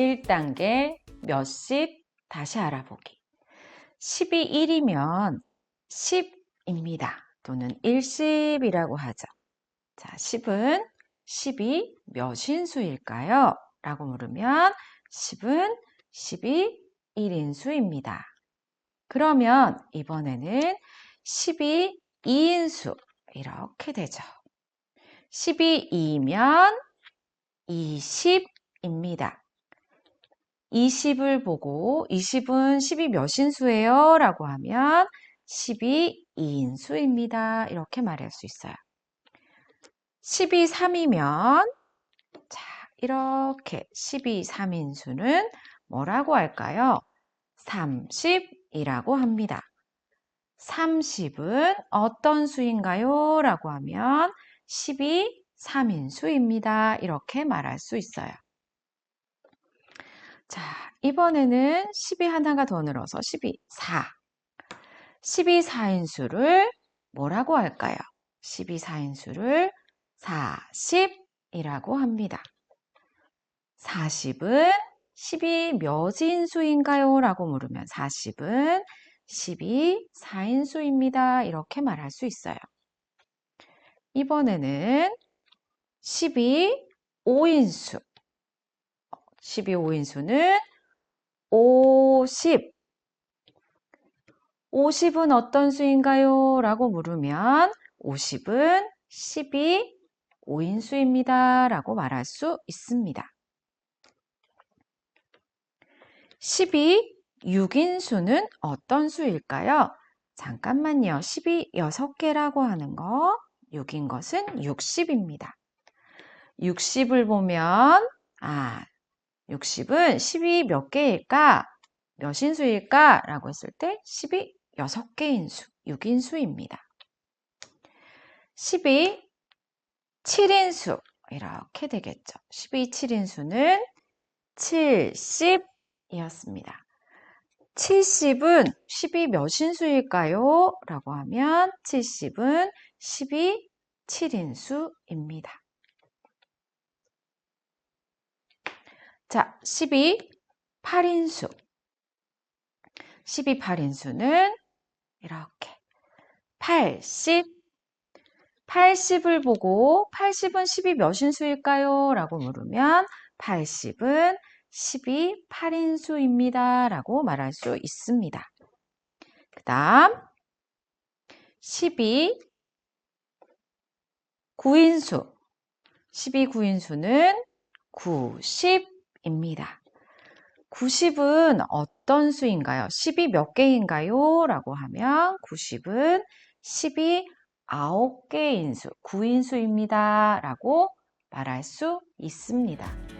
1단계 몇십 다시 알아보기. 10이 1이면 10입니다. 또는 1십이라고 하죠. 자, 10은 10이 몇인 수일까요? 라고 물으면 10은 10이 1인수입니다. 그러면 이번에는 10이 2인수 이렇게 되죠. 10이 2면 20입니다. 20을 보고 20은 10이 몇 인 수예요? 라고 하면 10이 2인수입니다. 이렇게 말할 수 있어요. 10이 3이면 자 이렇게 10이 3인수는 뭐라고 할까요? 30이라고 합니다. 30은 어떤 수인가요? 라고 하면 10이 3인수입니다. 이렇게 말할 수 있어요. 자, 이번에는 10이 하나가 더 늘어서 10이 4. 10이 4인수를 뭐라고 할까요? 12 4인수를 40이라고 합니다. 40은 10이 몇 인수인가요? 라고 물으면 40은 12 4인수입니다. 이렇게 말할 수 있어요. 이번에는 12 5인수. 12 5인수는 50. 50은 어떤 수인가요? 라고 물으면 50은 12 5인수입니다. 라고 말할 수 있습니다. 12 6인수는 어떤 수일까요? 잠깐만요. 10이 6개라고 하는 거, 6인 것은 60입니다. 60을 보면, 아, 60은 10이 몇 개일까? 몇 인수일까? 라고 했을 때 10이 6개인 수, 6인 수입니다. 10이 7인수 이렇게 되겠죠. 12 7인수는 70이었습니다. 70은 10이 몇 인수일까요? 라고 하면 70은 10이 7인수입니다. 자, 12 8인수. 12 8인수는 이렇게 80 80을 보고 80은 10이 몇인수일까요? 라고 물으면 80은 10이 8인수입니다. 라고 말할 수 있습니다. 그 다음 12 9인수 12 9인수는 90 입니다. 90은 어떤 수인가요? 10이 몇 개인가요? 라고 하면 90은 10이 9개의 인수, 9인 수입니다. 라고 말할 수 있습니다.